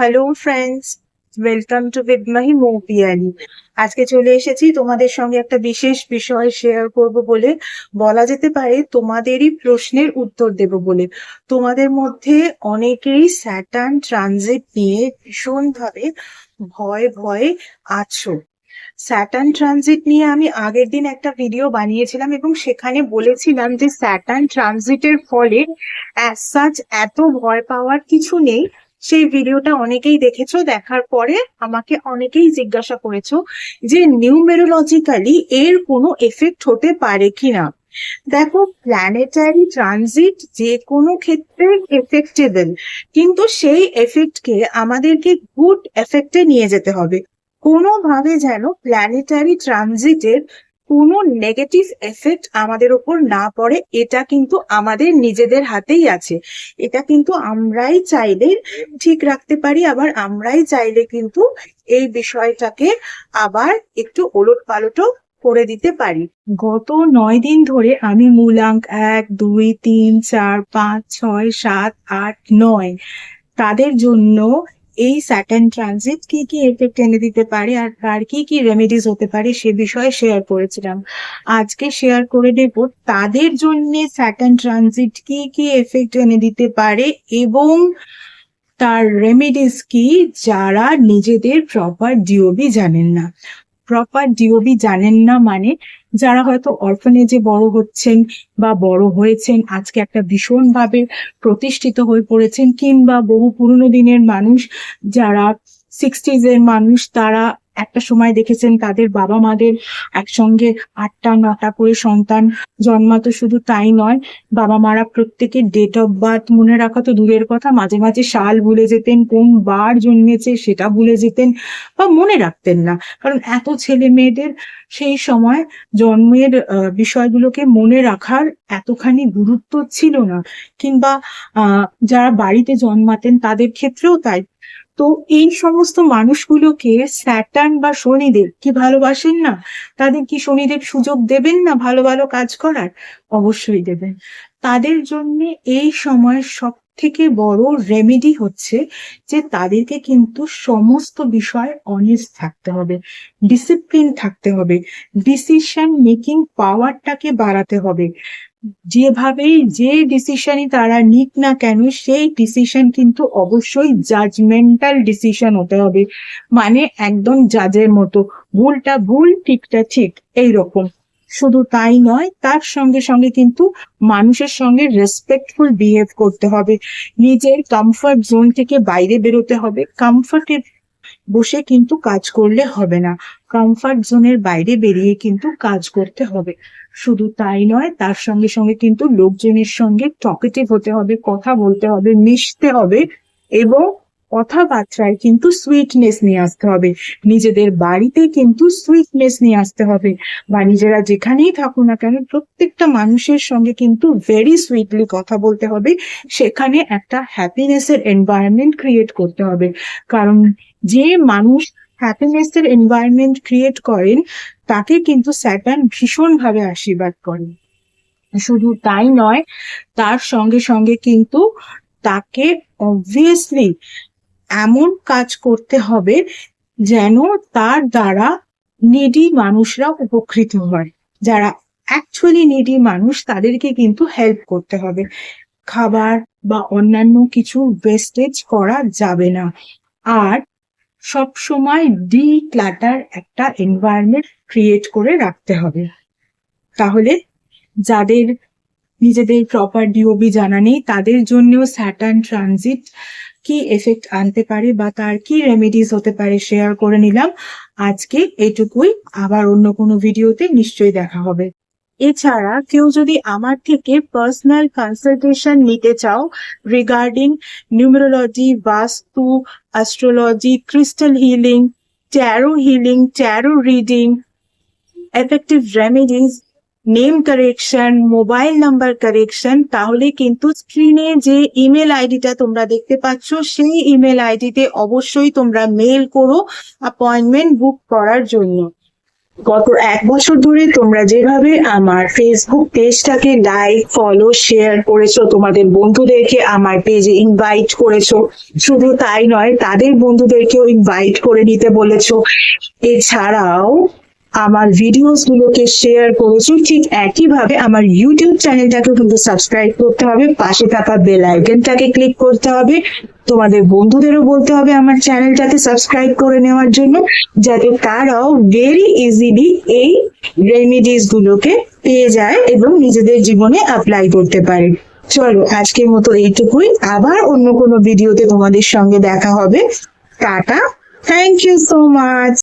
Hello friends welcome to বিদমাহি মৌপিয়ালি আজকে চলে এসেছি তোমাদের সঙ্গে একটা বিশেষ বিষয় শেয়ার করব বলে। বলা যেতে পারে তোমাদেরই প্রশ্নের উত্তর দেব বলে। তোমাদের মধ্যে অনেকেই স্যাটার্ন ট্রানজিট নিয়ে ভীষণভাবে ভয়, ভয়ে আছো। স্যাটার্ন ট্রানজিট নিয়ে আমি আগের দিন একটা ভিডিও বানিয়েছিলাম এবং সেখানে বলেছিলাম যে স্যাটার্ন ট্রানজিটের ফলে অ্যাজ সাচ এত ভয় পাওয়ার কিছু নেই। সেই ভিডিওটা অনেকেই দেখেছ, দেখার পরে আমাকে অনেকেই জিজ্ঞাসা করেছ যে নিউমেরোলজিক্যালি এর কোনো এফেক্ট হতে পারে কিনা। দেখো প্ল্যানেটারি ট্রানজিট যে কোনো ক্ষেত্রে এফেক্টেবল কিন্তু সেই এফেক্টকে আমাদেরকে গুড এফেক্টে নিয়ে যেতে হবে। কোনোভাবে যেন প্ল্যানেটারি ট্রানজিটের কোনো নেগেটিভ এফেক্ট আমাদের ওপর না পড়ে, এটা কিন্তু আমাদের নিজেদের হাতেই আছে। এটা কিন্তু আমরাই চাইলে ঠিক রাখতে পারি, আবার আমরাই চাইলে কিন্তু এই বিষয়টাকে আবার একটু ওলট পালটও করে দিতে পারি। গত নয় দিন ধরে আমি মূলাঙ্ক এক, দুই, তিন, চার, পাঁচ, ছয়, সাত, আট, নয়, তাদের জন্য এই স্যাটার্ন ট্রানজিট কি কি এফেক্ট এনে দিতে পারে আর তার কি কি রেমেডিস হতে পারে সে বিষয়ে শেয়ার করেছিলাম। আজকে শেয়ার করে দেব তাদের জন্য স্যাটার্ন ট্রানজিট কি কি এফেক্ট এনে দিতে পারে এবং তার রেমেডিস কি যারা নিজেদের প্রপার ডিওবি জানেন না। প্রপার ডিওবি জানেন না মানে যারা হয়তো অরফানেজে বড় হচ্ছেন বা বড় হয়েছেন, আজকে একটা ভীষণভাবে প্রতিষ্ঠিত হয়ে পড়েছেন কিংবা বহু পুরনো দিনের মানুষ যারা সিক্সটিজ এর মানুষ তারা একটা সময় দেখেছেন তাদের বাবা মাদের একসঙ্গে আটটা, নটা করে সন্তান জন্মাতো শুধু তাই নয়, বাবা মারা প্রত্যেকের ডেট অফ বার্থ মনে রাখা তো দূরের কথা। মাঝে মাঝে সাল ভুলে যেতেন, কোন বার জন্মেছে সেটা ভুলে যেতেন বা মনে রাখতেন না। কারণ এত ছেলে মেয়েদের সেই সময় জন্মের বিষয়গুলোকে মনে রাখার এতখানি গুরুত্ব ছিল না। কিংবা যারা বাড়িতে জন্মাতেন তাদের ক্ষেত্রেও তাই। তো এই সমস্ত মানুষগুলোকে স্যাটার্ন বা শনিদেব কি ভালোবাসেন না? তাদের কি শনিদেব সুযোগ দেবেন না ভালো ভালো কাজ করার? অবশ্যই দেবেন। তাদের জন্য এই সময় সব থেকে বড় রেমেডি হচ্ছে যে তাদেরকে কিন্তু সমস্ত বিষয় অনেস্ট থাকতে হবে ডিসিপ্লিন থাকতে হবে ডিসিশন মেকিং পাওয়ারটাকে বাড়াতে হবে। যেভাবেই যে ডিসিশনই তারা নিক না কেন, সেই ডিসিশন কিন্তু অবশ্যই জাজমেন্টাল ডিসিশন হতে হবে। মানে একদম জাজের মতো। ভুলটা ভুল, ঠিকটা ঠিক এই রকম শুধু তাই নয়, তার সঙ্গে সঙ্গে কিন্তু মানুষের সঙ্গে রেসপেক্টফুল বিহেভ করতে হবে। নিজের কমফর্ট জোন থেকে বাইরে বেরোতে হবে। কমফর্টে বসে কিন্তু কাজ করলে হবে না। কমফর্ট জোনের বাইরে বেরিয়ে কিন্তু কাজ করতে হবে। শুধু তাই নয়, তার সঙ্গে সঙ্গে কিন্তু লোকজনের সঙ্গে টকেটিভ হতে হবে, কথা বলতে হবে, মিশতে হবে এবং কথাবার্তায় কিন্তু সুইটনেস নিয়ে আসতে হবে। নিজেদের বাড়িতে কিন্তু সুইটনেস নিয়ে আসতে হবে বা নিজেরা যেখানেই থাকুক না কেন, প্রত্যেকটা মানুষের সঙ্গে কিন্তু ভেরি সুইটলি কথা বলতে হবে। সেখানে একটা হ্যাপিনেসের এনভায়রনমেন্ট ক্রিয়েট করতে হবে। কারণ যে মানুষ হ্যাপিনেসের এনভায়রনমেন্ট ক্রিয়েট করেন, তাকে কিন্তু স্যাটার্ন ভীষণভাবে আশীর্বাদ করেন। শুধু তাই নয়, তার সঙ্গে সঙ্গে কিন্তু তাকে অবভিয়াসলি এমন কাজ করতে হবে যেন তার দ্বারা নিডি মানুষরা উপকৃত হয়। যারা অ্যাকচুয়ালি নিডি মানুষ, তাদেরকে কিন্তু হেল্প করতে হবে। খাবার বা অন্যান্য কিছু ওয়েস্টেজ করা যাবে না। আর সব সময় ডি ক্লাটার একটা এনভায়রনমেন্ট ক্রিয়েট করে রাখতে হবে। তাহলে যাদের, নিজেদের প্রপার ডিওবি জানা নেই, তাদের জন্যও স্যাটার্ন ট্রানজিট কি এফেক্ট আনতে পারে বা তার কি রেমেডিস হতে পারে শেয়ার করে নিলাম। আজকে এটুকুই, আবার অন্য কোনো ভিডিওতে নিশ্চয়ই দেখা হবে। এছাড়া কেউ যদি আমার থেকে পার্সোনাল কনসালটেশন নিতে চাও regarding numerology vastu astrology crystal healing tarot healing tarot reading effective remedies name correction mobile number correction তাহলে কিন্তু স্ক্রিনে যে ইমেল আইডিটা তোমরা দেখতে পাচ্ছ, সেই ইমেল আইডিতে অবশ্যই তোমরা মেল করো অ্যাপয়েন্টমেন্ট বুক করার জন্য। গত এক বছর ধরে তোমরা যেভাবে আমার ফেসবুক পেজটাকে লাইক ফলো শেয়ার করেছ, তোমাদের বন্ধুদেরকে আমার পেজে ইনভাইট করেছ, শুধু তাই নয়, তাদের বন্ধুদেরকেও ইনভাইট করে নিতে বলেছ। এছাড়াও আমার ভিডিওস গুলোকে শেয়ার করেছ, ঠিক একইভাবে আমার ইউটিউব চ্যানেলটাকে কিন্তু সাবস্ক্রাইব করতে হবে। পাশে থাকা বেল আইকনটাকে ক্লিক করতে হবে। তোমাদের বন্ধুদেরও বলতে হবে আমার চ্যানেলটাকে সাবস্ক্রাইব করে নেওয়ার জন্য, যাতে তারাও ভেরি ইজিলি এই রেমিডিস গুলোকে পেয়ে যায় এবং নিজেদের জীবনে অ্যাপ্লাই করতে পারে। চলো, আজকের মতো এইটুকুই। আবার অন্য কোনো ভিডিওতে তোমাদের সঙ্গে দেখা হবে। Tata. Thank you so much